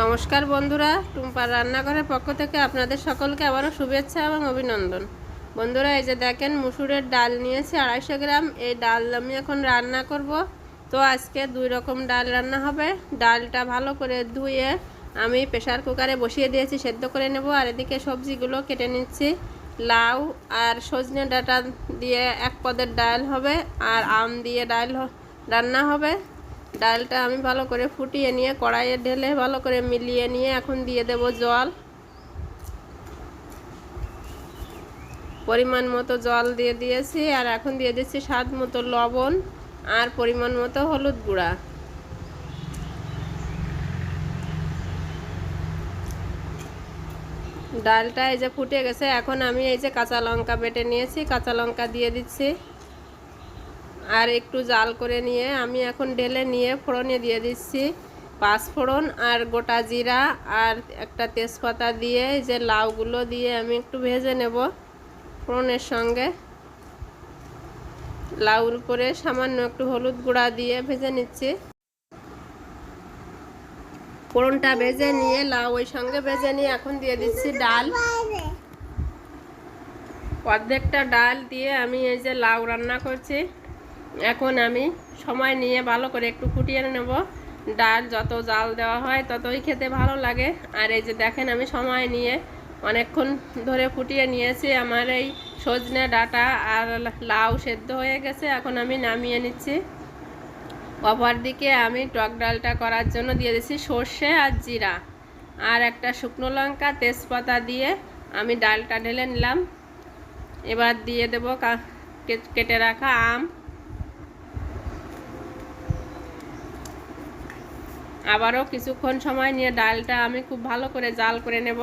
নমস্কার বন্ধুরা, টুম্পার রান্নাঘরের পক্ষ থেকে আপনাদের সকলকে আবারও শুভেচ্ছা এবং অভিনন্দন। বন্ধুরা, এই যে দেখেন, মুসুরের ডাল নিয়েছি, আড়াইশো গ্রাম। এই ডাল আমি এখন রান্না করব। তো আজকে দুই রকম ডাল রান্না হবে। ডালটা ভালো করে ধুয়ে আমি প্রেশার কুকারে বসিয়ে দিয়েছি, সেদ্ধ করে নেব। আর এদিকে সবজিগুলো কেটে নিচ্ছি। লাউ আর সজনে ডাঁটা দিয়ে এক পদের ডাল হবে, আর আম দিয়ে ডাল রান্না হবে। ডালটা আমি ভালো করে ফুটিয়ে নিয়ে, কড়াইয়ে ঢেলে ভালো করে মিলিয়ে নিয়ে এখন দিয়ে দেব জল। পরিমাণ মতো জল দিয়ে দিয়েছি, আর এখন দিয়ে দিচ্ছি স্বাদ মতো লবণ আর পরিমাণ মতো হলুদ গুঁড়া। ডালটা এই যে ফুটে গেছে, এখন আমি এই যে কাঁচা লঙ্কা বেটে নিয়েছি, কাঁচা লঙ্কা দিয়ে দিচ্ছি। আর একটু জাল করে নিয়ে আমি এখন ঢেলে নিয়ে ফোড়নে দিয়ে দিচ্ছি পাঁচ ফোড়ন আর গোটা জিরা আর একটা তেজপাতা দিয়ে যে লাউগুলো দিয়ে আমি একটু ভেজে নেব ফোড়নের সঙ্গে। লাউর উপরে সামান্য একটু হলুদ গুঁড়া দিয়ে ভেজে নিচ্ছি। ফোড়নটা ভেজে নিয়ে লাউ ওই সঙ্গে ভেজে নিয়ে এখন দিয়ে দিচ্ছি ডাল। অর্ধেকটা ডাল দিয়ে আমি এই যে লাউ রান্না করছি। এখন আমি সময় নিয়ে ভালো করে একটু ফুটিয়ে নেব। ডাল যত জাল দেওয়া হয় ততই খেতে ভালো লাগে। আর এই যে দেখেন আমি সময় নিয়ে অনেকক্ষণ ধরে ফুটিয়ে নিয়েছি। আমার এই সজনে ডাটা আর লাউ সেদ্ধ হয়ে গেছে। এখন আমি নামিয়ে নিচ্ছি। অপর দিকে আমি টক ডালটা করার জন্য দিয়ে দিচ্ছি সর্ষে আর জিরা। আর একটা শুকনো লঙ্কা, তেজপাতা দিয়ে আমি ডালটা ঢেলে নিলাম। এবার দিয়ে দেবো কেটে রাখা আম। আবারও কিছুক্ষণ সময় নিয়ে ডালটা আমি খুব ভালো করে জাল করে নেব।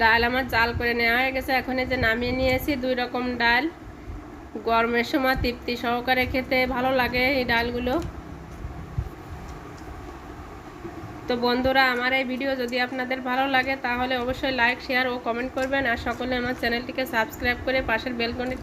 ডাল আমার জাল করে নেওয়া হয়ে গেছে। এখন এই যে নামিয়ে নিয়েছি দুই রকম ডাল। গরমের সময় তৃপ্তি সহকারে খেতে ভালো লাগে এই ডালগুলো। তো বন্ধুরা, আমার এই ভিডিও যদি আপনাদের ভালো লাগে তাহলে অবশ্যই লাইক, শেয়ার ও কমেন্ট করবেন। আর সকলে আমার চ্যানেলটিকে সাবস্ক্রাইব করে পাশের বেলকনি